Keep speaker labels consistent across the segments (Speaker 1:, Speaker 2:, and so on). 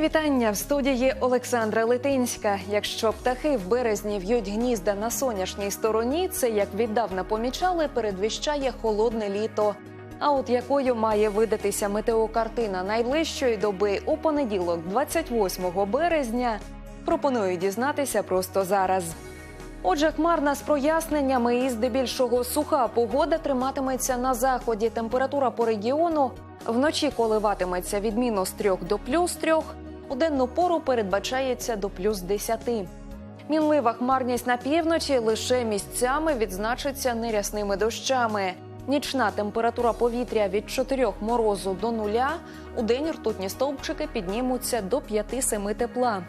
Speaker 1: Вітання в студії Олександра Литинська. Якщо птахи в березні в'ють гнізда на сонячній стороні, це як віддавна помічали, передвіщає холодне літо. А от якою має видатися метеокартина найближчої доби у понеділок, 28 березня, пропоную дізнатися просто зараз. Отже, хмарна з проясненнями і здебільшого суха погода триматиметься на заході. Температура по регіону вночі коливатиметься від мінус 3 до плюс 3, у денну пору передбачається до плюс 10. Мінлива хмарність на півночі лише місцями відзначиться нерясними дощами. Нічна температура повітря від 4 морозу до нуля. У день ртутні стовпчики піднімуться до 5-7 тепла.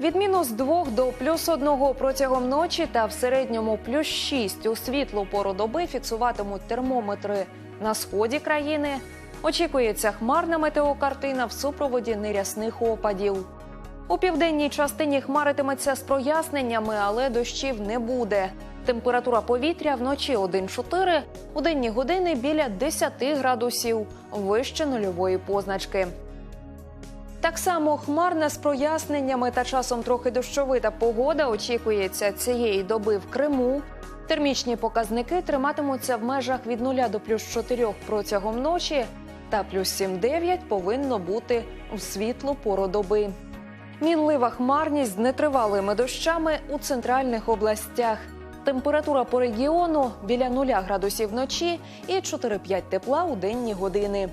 Speaker 1: Від мінус 2 до плюс 1 протягом ночі та в середньому плюс 6 у світлу пору доби фіксуватимуть термометри на сході країни. Очікується хмарна метеокартина в супроводі нерясних опадів. У південній частині хмаритиметься з проясненнями, але дощів не буде. Температура повітря вночі 1-4, у денні години біля 10 градусів, вище нульової позначки. Так само хмарна з проясненнями та часом трохи дощовита погода очікується цієї доби в Криму. Термічні показники триматимуться в межах від 0 до плюс 4 протягом ночі, та плюс 7-9 повинно бути в світлу пору доби. Мінлива хмарність з нетривалими дощами у центральних областях. Температура по регіону біля 0 градусів вночі і 4-5 тепла у денні години.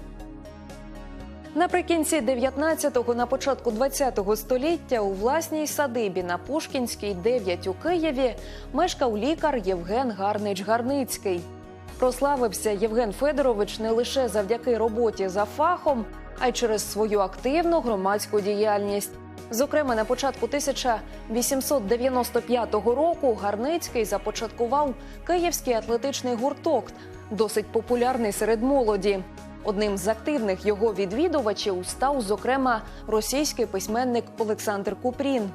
Speaker 1: Наприкінці 19-го, на початку 20-го століття у власній садибі на Пушкінській, 9 у Києві, мешкав лікар Євген Гарнич Гарницький. Прославився Євген Федорович не лише завдяки роботі за фахом, а й через свою активну громадську діяльність. Зокрема, на початку 1895 року Гарницький започаткував Київський атлетичний гурток, досить популярний серед молоді. Одним з активних його відвідувачів став, зокрема, російський письменник Олександр Купрін.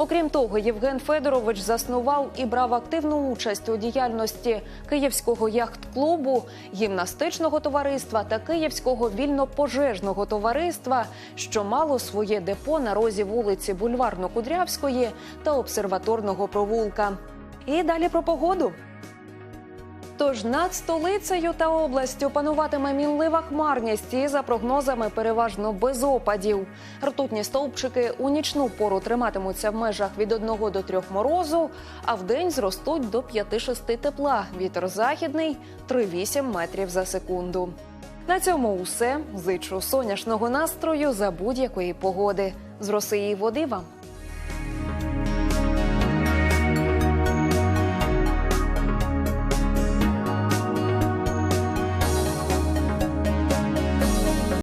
Speaker 1: Окрім того, Євген Федорович заснував і брав активну участь у діяльності Київського яхт-клубу, гімнастичного товариства та Київського вільно-пожежного товариства, що мало своє депо на розі вулиці Бульварно-Кудрявської та обсерваторного провулка. І далі про погоду. Тож над столицею та областю пануватиме мінлива хмарність і за прогнозами переважно без опадів. Ртутні стовпчики у нічну пору триматимуться в межах від 1 до 3 морозу, а в день зростуть до 5-6 тепла. Вітер західний 3-8 метрів за секунду. На цьому усе. Зичу сонячного настрою за будь-якої погоди. З роси і води вам.